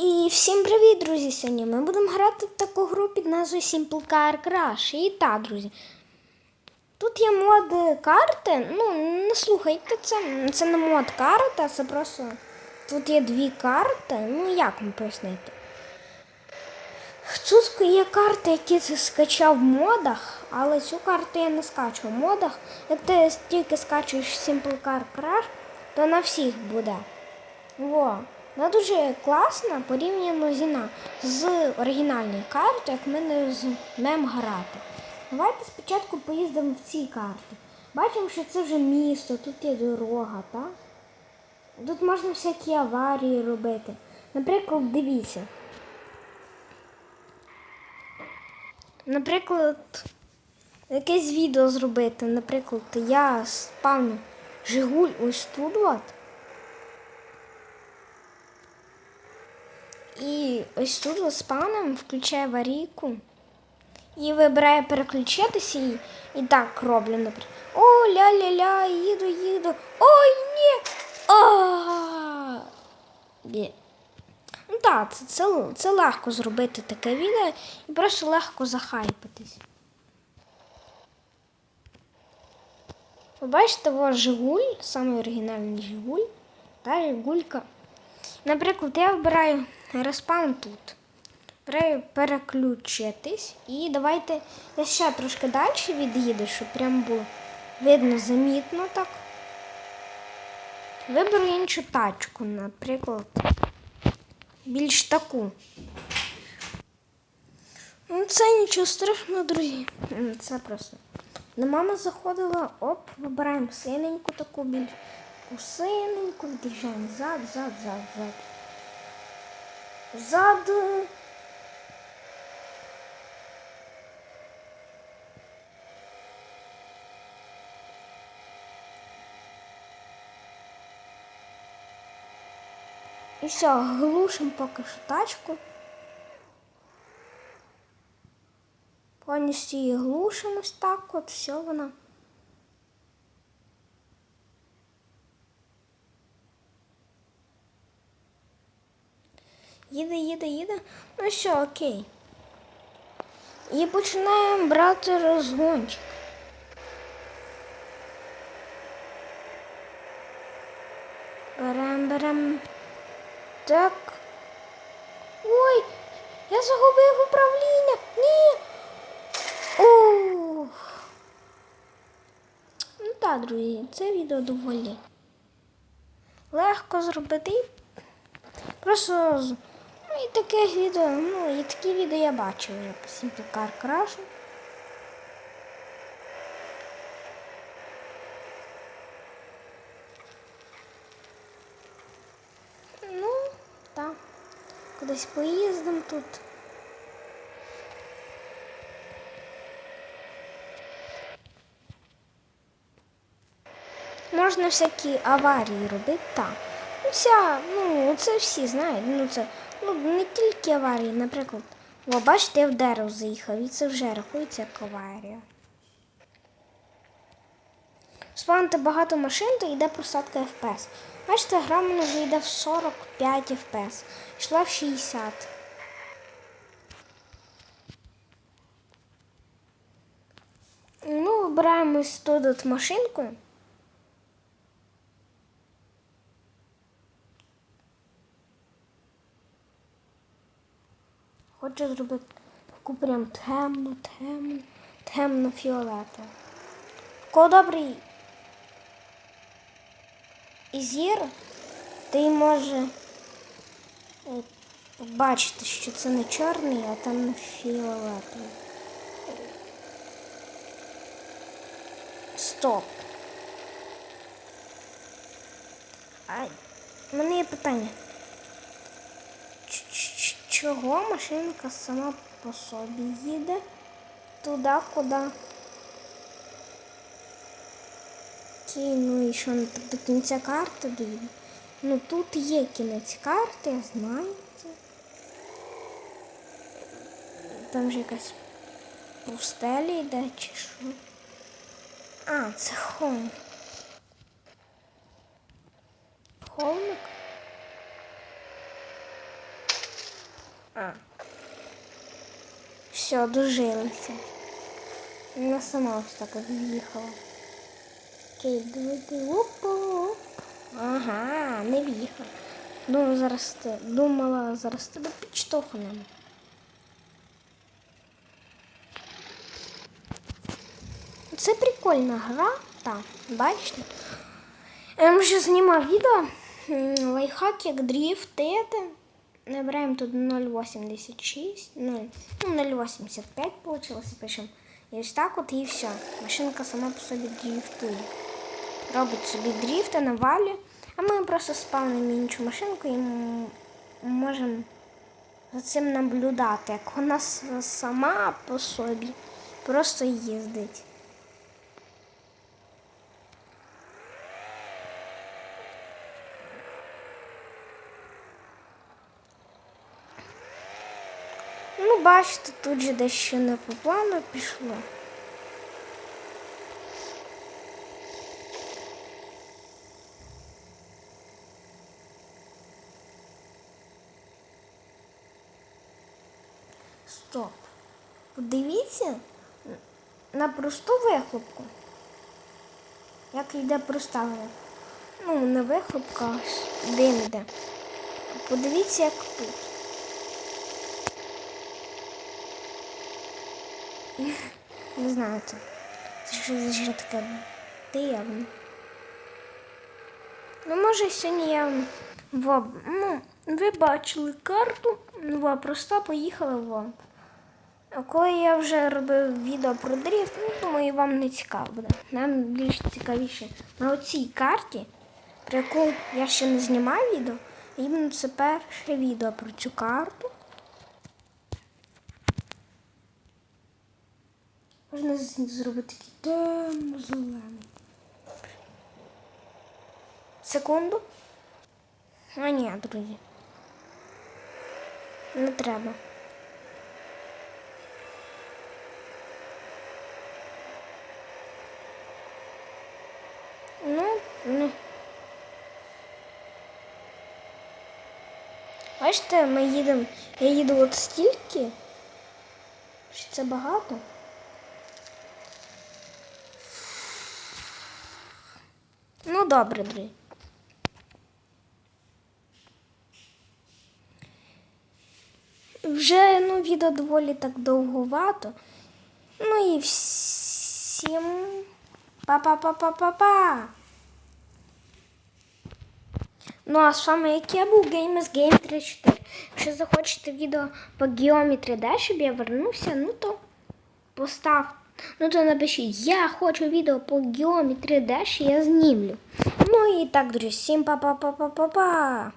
І всім привіт, друзі! Сьогодні ми будемо грати в таку гру під назвою Simple Car Crash. І так, друзі. Тут є мод карти. Ну, не слухайте це. Це не мод карта, це просто. Тут є дві карти. Ну, як вам пояснити? Тут є карти, які ти скачав в модах, але цю карту я не скачу в модах. Як ти тільки скачуєш Simple Car Crash, то на всіх буде. Во. Вона дуже класна порівняно зіна з оригінальною картою, як ми не змемо грати. Давайте спочатку поїздимо в ці карти. Бачимо, що це вже місто, тут є дорога, так? Тут можна всякі аварії робити. Наприклад, дивіться. Наприклад, якесь відео зробити. Наприклад, я спавню Жигуль ось тут. От. І ось тут от спавном включає аварійку. І вибирає переключитися і, і так роблю, наприклад. О, ля-ля-ля, їду, їду. Ой, ні. А! Ну так, це, це, це легко зробити таке відео і просто легко захайпитись. Ви бачите, ось Жигуль, самий оригінальний Жигуль, та Жигулька. Наприклад, я вибираю респаун тут. Переключитись. І давайте я ще трошки далі від'їду, щоб прям було видно, замітно так. Виберу іншу тачку, наприклад, більш таку. Ну, це нічого страшного, друзі. Це просто. На мама заходила, оп, вибираємо синеньку таку більш. Синеньку, від'їжджаємо зад, зад, зад, зад. Зад. І все, глушимо поки що тачку. Повністю її глушимо так от, все вона. Їде, їде, їде. Ну все, окей. І починаємо брати розгончик. Берем, берем. Так. Ой, я загубив управління. Ні. Ух. Ну так, друзі, це відео доволі. Легко зробити. Просто і таке відео, ну і такі відео я бачив вже по Simple Car Crash. Ну, так. Кудись поїздимо тут. Можна всякі аварії робити, так. Ну, ця, ну, це всі знають. Ну, це ну, не тільки аварії, наприклад. О, бачите, я в дерево заїхав, і це вже рахується як аварія. Спавнити багато машин, то йде просадка FPS. Бачите, гра мене вже йде в 45 FPS. Йшла в 60. Ну, вибираємо тут машинку. Хочу зробити таку прям темну, темну, темно фіолетову. Кого добрий зір, ти може е, побачити, що це не чорний, а там фіолетовий. Стоп. А в мене є питання. Чого машинка сама по собі їде туди, куди? Окей, ну і що не так до кінця карти доїде? Ну тут є кінець карти, я знаю. Там же якась пустеля йде чи що. А, це холм. Холмик? А. Все, дожилися. Вона сама ось так от в'їхала. Окей, давайте. Опа. оп. Ага, не в'їхала. Думала, зараз ти. Думала, зараз тебе підштовхнемо. Це прикольна гра, так, бачите? Я вже знімав відео. Лайфхак, як дріфтити. Набираємо тут 0,86, 0, ну 0,85 вийшло, пишемо. І ось так от і все. Машинка сама по собі дріфтує. Робить собі дріфти, навалює, а ми просто спавнимо іншу машинку і м- можемо за цим наблюдати, як вона сама по собі просто їздить. Бачите, тут же дещо не по плану пішло. Стоп. Подивіться на просту вихлопку. Як йде проста. Ну, не вихлопка, а дим йде. Подивіться, як тут. Не знаю це. Це вже таке дивне. Ну, може, сьогодні я во, ну, ви бачили карту, во, просто поїхала во. А коли я вже робив відео про дріфт, ну, думаю, вам не цікаво буде. Нам більш цікавіше на оцій карті, про яку я ще не знімав відео, іменно це перше відео про цю карту. Можна з них зробити такий темно-зелений. Секунду. А ні, друзі. Не треба. Ну, не. Бачите, ми їдемо. Я їду от стільки. Що це багато? Добре, друзі. Вже ну, відео доволі так довгувато. Ну і всім па-па-па-па-па-па. Ну, а з вами як я був Gamers Game 34. Якщо захочете відео по Geometry Dash, щоб я вернувся, ну то постав. Ну то напишіть, я хочу відео по Geometry Dash, я знімлю. Ну і так, друзі, всім па-па-па-па-па-па.